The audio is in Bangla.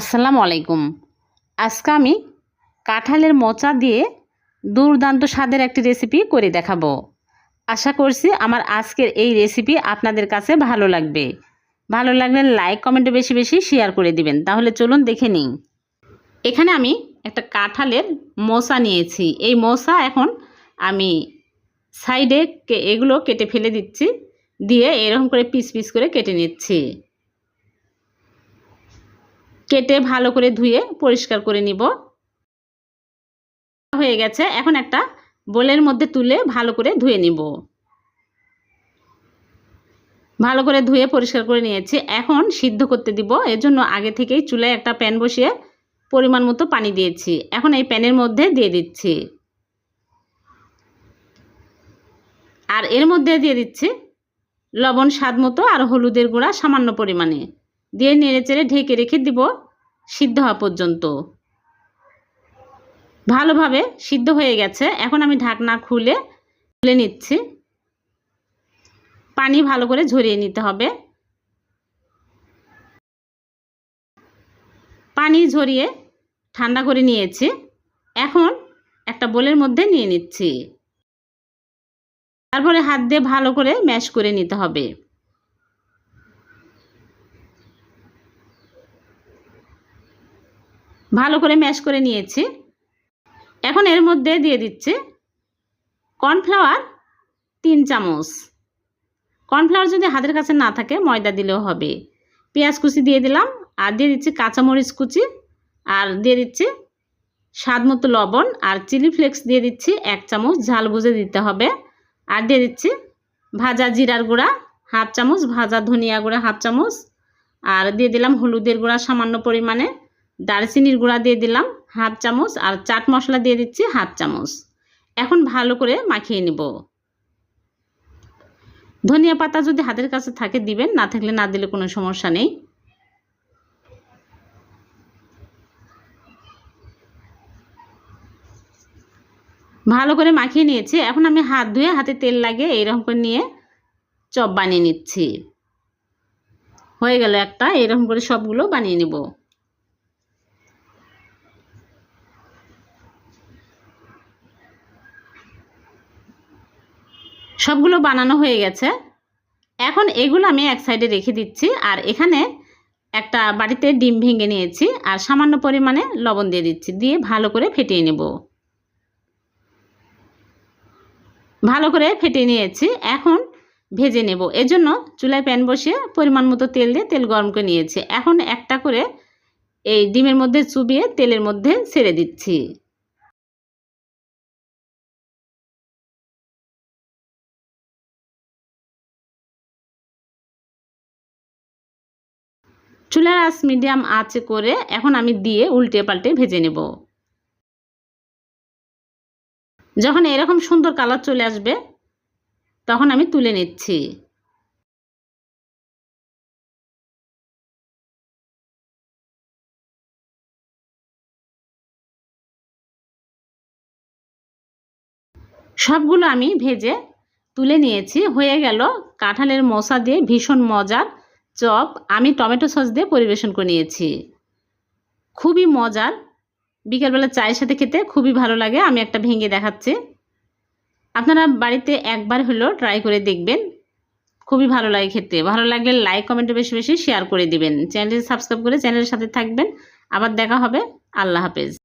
আসসালামু আলাইকুম। আজকে আমি কাঁঠালের মোচা দিয়ে দুর্দান্ত স্বাদের একটি রেসিপি করে দেখাবো। আশা করছি আমার আজকের এই রেসিপি আপনাদের কাছে ভালো লাগবে। ভালো লাগলে লাইক কমেন্টে বেশি বেশি শেয়ার করে দিবেন। তাহলে চলুন দেখে নিন এখানে আমি একটা কাঁঠালের মোচা নিয়েছি। এই মোচা এখন আমি সাইডে এগুলো কেটে ফেলে দিচ্ছি। দিয়ে এরকম করে পিস পিস করে কেটে নিচ্ছি। কেটে ভালো করে ধুয়ে পরিষ্কার করে নিব। হয়ে গেছে। এখন একটা বোলের মধ্যে তুলে ভালো করে ধুয়ে নিব। ভালো করে ধুয়ে পরিষ্কার করে নিয়েছি। এখন সিদ্ধ করতে দিব। এর জন্য আগে থেকেই চুলায় একটা প্যান বসিয়ে পরিমাণ মতো পানি দিয়েছি। এখন এই প্যানের মধ্যে দিয়ে দিচ্ছি। আর এর মধ্যে দিয়ে দিচ্ছি লবণ স্বাদ মতো আর হলুদের গুঁড়া সামান্য পরিমাণে। দিয়ে নেড়ে চেড়ে ঢেকে রেখে দিব। সিদ্ধ হওয়া পর্যন্ত। ভালোভাবে সিদ্ধ হয়ে গেছে। এখন আমি ঢাকনা খুলে খুলে নিচ্ছি। পানি ভালো করে ঝরিয়ে নিতে হবে। পানি ঝরিয়ে ঠান্ডা করে নিয়েছি। এখন একটা বোলের মধ্যে নিয়ে নিচ্ছি। তারপরে হাত দিয়ে ভালো করে ম্যাশ করে নিতে হবে। ভালো করে ম্যাশ করে নিয়েছি। এখন এর মধ্যে দিয়ে দিচ্ছি কর্নফ্লাওয়ার তিন চামচ। কর্নফ্লাওয়ার যদি হাতের কাছে না থাকে, ময়দা দিলেও হবে। পেঁয়াজ কুচি দিয়ে দিলাম, আর দিয়ে দিচ্ছি কাঁচামরিচ কুচি, আর দিয়ে দিচ্ছি স্বাদ মতো লবণ, আর চিলি ফ্লেক্স দিয়ে দিচ্ছি এক চামচ, ঝাল বুঝে দিতে হবে। আর দিয়ে দিচ্ছি ভাজা জিরার গুঁড়া, হাফ চামচ, ভাজা ধনিয়া গুঁড়া, হাফ চামচ, আর দিয়ে দিলাম হলুদের গুঁড়া সামান্য পরিমাণে। দারচিনির গুঁড়া দিয়ে দিলাম, হাফ চামচ, আর চাট মশলা দিয়ে দিচ্ছি হাফ চামচ। এখন ভালো করে মাখিয়ে নিব। ধনিয়া পাতা যদি হাতের কাছে থাকে দিবেন, না থাকলে না দিলে কোনো সমস্যা নেই। ভালো করে মাখিয়ে নিয়েছি। এখন আমি হাত ধুয়ে হাতে তেল লাগিয়ে এইরকম করে নিয়ে চপ বানিয়ে নিচ্ছি। হয়ে গেল একটা, এরকম করে সবগুলো বানিয়ে নেব। সবগুলো বানানো হয়ে গেছে। এখন এগুলো আমি এক সাইডে রেখে দিচ্ছি আর এখানে একটা বাড়িতে ডিম ভেঙে নিয়েছি আর সামান্য পরিমাণে লবণ দিয়ে দিচ্ছি, দিয়ে ভালো করে ফেটিয়ে নেব। ভালো করে ফেটিয়ে নিয়েছি, এখন ভেজে নেব। এজন্য চুলায় প্যান বসিয়ে পরিমাণ মতো তেল দিয়ে তেল গরম করে নিয়েছি। এখন একটা করে এই ডিমের মধ্যে চুবিয়ে তেলের মধ্যে ছেড়ে দিচ্ছি। চুলার আঁচ মিডিয়াম আঁচে করে এখন আমি দিয়ে উল্টে পাল্টে ভেজে নেব। যখন এরকম সুন্দর কালার চলে আসবে, তখন আমি তুলে নিচ্ছি। সবগুলো আমি ভেজে তুলে নিয়েছি। হয়ে গেল কাঁঠালের মশা দিয়ে ভীষণ মজার চপ আমি টমেটো সস দিয়ে পরিবেশন করে নিয়েছি। খুবই মজার। বিকেলবেলা চায়ের সাথে খেতে খুবই ভালো লাগে, আমি একটা ভেঙে দেখাচ্ছি। আপনারা বাড়িতে একবার হলেও ট্রাই করে দেখবেন। খুবই ভালো লাগে খেতে। ভালো লাগলে লাইক কমেন্টে বেশি বেশি শেয়ার করে দিবেন। চ্যানেলটি সাবস্ক্রাইব করে চ্যানেলের সাথে থাকবেন। আবার দেখা হবে। আল্লাহ হাফেজ।